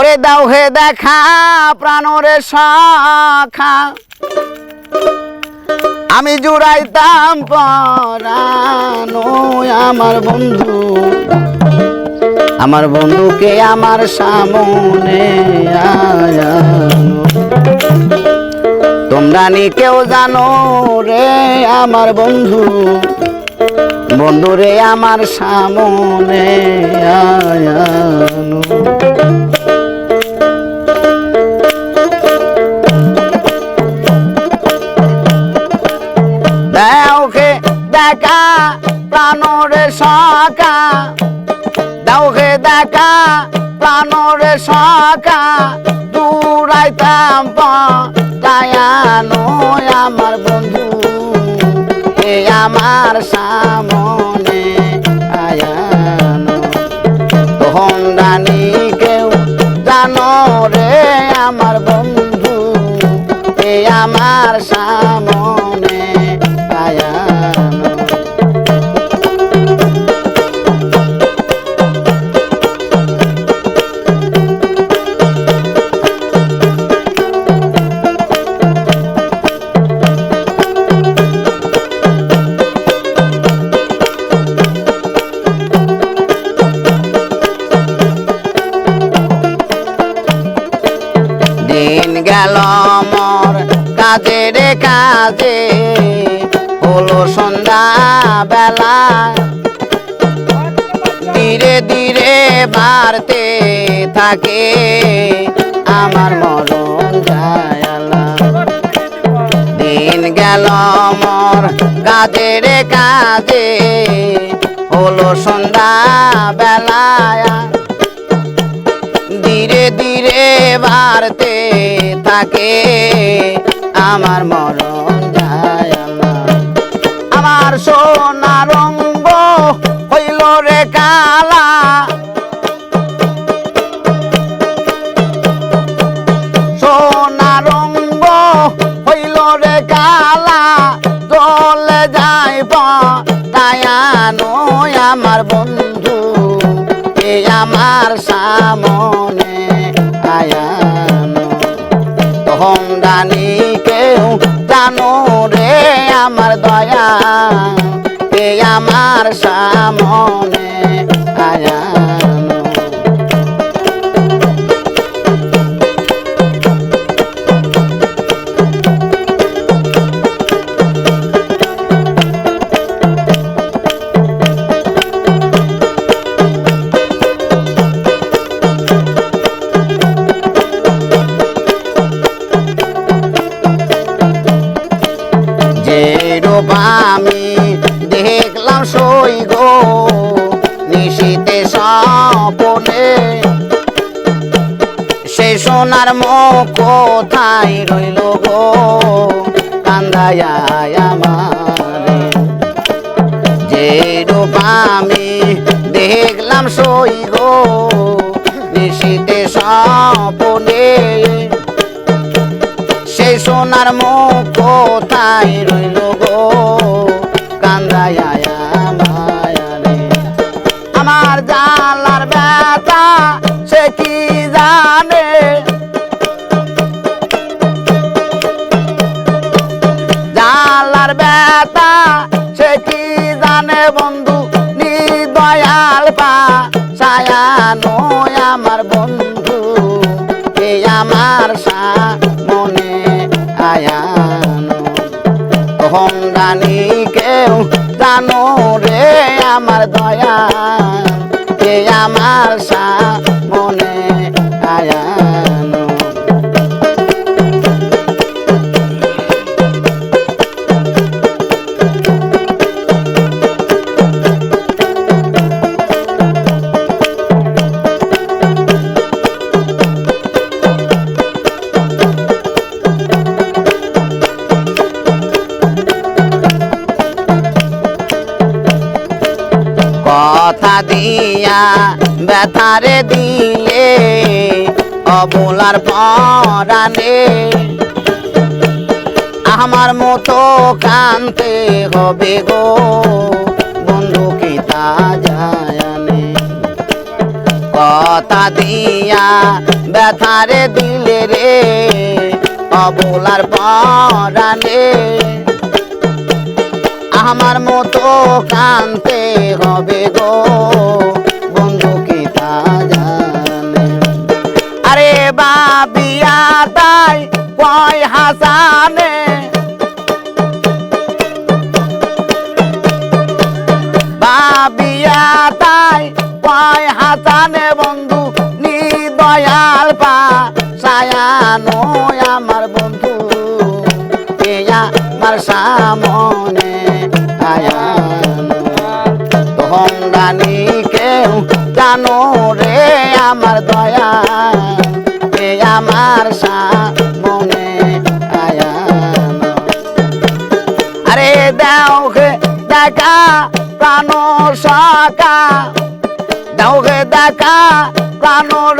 ওরে দাও হে দেখা, প্রাণরে শাখা। আমি জুড়াইতাম পরানো আমার বন্ধু। আমার বন্ধুকে আমার সামনে তোমরা নি কেউ জানো রে আমার বন্ধু? বন্ধু রে আমার সামনে আয়ানো দেখা প্রাণরে সকা দাওকে দেখা প্রাণরে সকা দূরাইতাম পায়ানো আমার বন্ধু। এ আমার সামনে কাজে। হলো সন্ধ্যা বেলা ধীরে ধীরে বাড়তে থাকে আমার মরণ জায়ালা দিন গেল মর কাজে রে কাজে। হলো সন্ধ্যা বেলায় ধীরে ধীরে বাড়তে থাকে আমার মরণ যায় আমার। সোনা রঙ্গ হইল রে কালা। সোনা রঙ্গ হইল রে কালা। চলে যাই পায়ানো আমার বন্ধু। এ আমার সামনে আয়ানো। তখন কেউ জানো রে আমার দয়া এ আমার সামনে। কোথায় রইল গো, কান্দায় যে আমি দেখলাম সই গো নিশিতে সপনে সেই সোনার মুখ কোথায় রইল সায়ানো আমার বন্ধু, এ আমার মনে আয়ানো। তখন কেউ জানো রে আমার দয়া কে আমার সা কথা দিয়া, ব্যথারে দিলে অবলার পরানে আমার মতো কানতে হবে গো, বন্ধু কি তা কথা দিয়া, ব্যথারে দিলে রে, অবলার পরানে আমার মতো কানতে তাই কয় হাসানে বন্ধু নি দয়াল পা, সায়ানো আমার বন্ধু। এয়া আমার সামনে আয়ানো। তোমরা কেউ জানো রে আমার দয়া। এ আমার সামনে আয়ানো। আরে দাও দেখা প্রাণ সকা